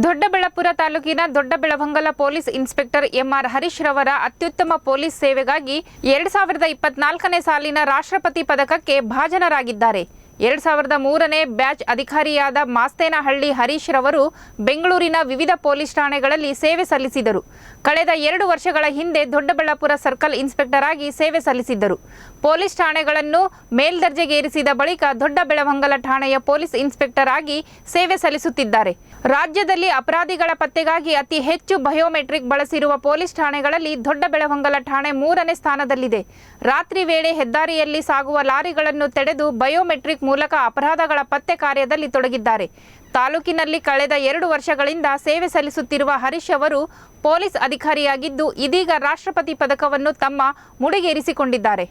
ದೊಡ್ಡಬಳ್ಳಾಪುರ ತಾಲೂಕಿನ Doddabelavangala police inspector MR Harish ರವರ ಅತ್ಯುತ್ತಮ ಪೊಲೀಸ್ ಸೇವೆಗಾಗಿ ಎರಡ್ ಸಾವಿರದ ಇಪ್ಪತ್ನಾಲ್ಕನೇ ಸಾಲಿನ ರಾಷ್ಟ್ರಪತಿ ಪದಕಕ್ಕೆ ಭಾಜನರಾಗಿದ್ದಾರೆ. ಎರಡ್ ಸಾವಿರದ ಮೂರನೇ ಬ್ಯಾಚ್ ಅಧಿಕಾರಿಯಾದ ಮಾಸ್ತೇನಹಳ್ಳಿ ಹರೀಶ್ ರವರು ಬೆಂಗಳೂರಿನ ವಿವಿಧ ಪೊಲೀಸ್ ಠಾಣೆಗಳಲ್ಲಿ ಸೇವೆ ಸಲ್ಲಿಸಿದರು. ಕಳೆದ ಎರಡು ವರ್ಷಗಳ ಹಿಂದೆ ದೊಡ್ಡಬಳ್ಳಾಪುರ ಸರ್ಕಲ್ ಇನ್ಸ್ಪೆಕ್ಟರ್ ಆಗಿ ಸೇವೆ ಸಲ್ಲಿಸಿದ್ದರು. ಪೊಲೀಸ್ ಠಾಣೆಗಳನ್ನು ಮೇಲ್ದರ್ಜೆಗೇರಿಸಿದ ಬಳಿಕ ದೊಡ್ಡಬೆಳವಂಗಲ ಠಾಣೆಯ ಪೊಲೀಸ್ ಇನ್ಸ್ಪೆಕ್ಟರ್ ಆಗಿ ಸೇವೆ ಸಲ್ಲಿಸುತ್ತಿದ್ದಾರೆ. ರಾಜ್ಯದಲ್ಲಿ ಅಪರಾಧಿಗಳ ಪತ್ತೆಗಾಗಿ ಅತಿ ಹೆಚ್ಚು ಬಯೋಮೆಟ್ರಿಕ್ ಬಳಸಿರುವ ಪೊಲೀಸ್ ಠಾಣೆಗಳಲ್ಲಿ ದೊಡ್ಡಬೆಳವಂಗಲ ಠಾಣೆ ಮೂರನೇ ಸ್ಥಾನದಲ್ಲಿದೆ. ರಾತ್ರಿ ವೇಳೆ ಹೆದ್ದಾರಿಯಲ್ಲಿ ಸಾಗುವ ಲಾರಿಗಳನ್ನು ತಡೆದು ಬಯೋಮೆಟ್ರಿಕ್ ಮೂಲಕ ಅಪರಾಧಗಳ ಪತ್ತೆ ಕಾರ್ಯದಲ್ಲಿ ತೊಡಗಿದ್ದಾರೆ. ತಾಲೂಕಿನಲ್ಲಿ ಕಳೆದ ಎರಡು ವರ್ಷಗಳಿಂದ ಸೇವೆ ಸಲ್ಲಿಸುತ್ತಿರುವ ಹರೀಶ್ ಅವರು ಪೊಲೀಸ್ ಅಧಿಕಾರಿಯಾಗಿದ್ದು, ಇದೀಗ ರಾಷ್ಟ್ರಪತಿ ಪದಕವನ್ನು ತಮ್ಮ ಮುಡಿಗೇರಿಸಿಕೊಂಡಿದ್ದಾರೆ.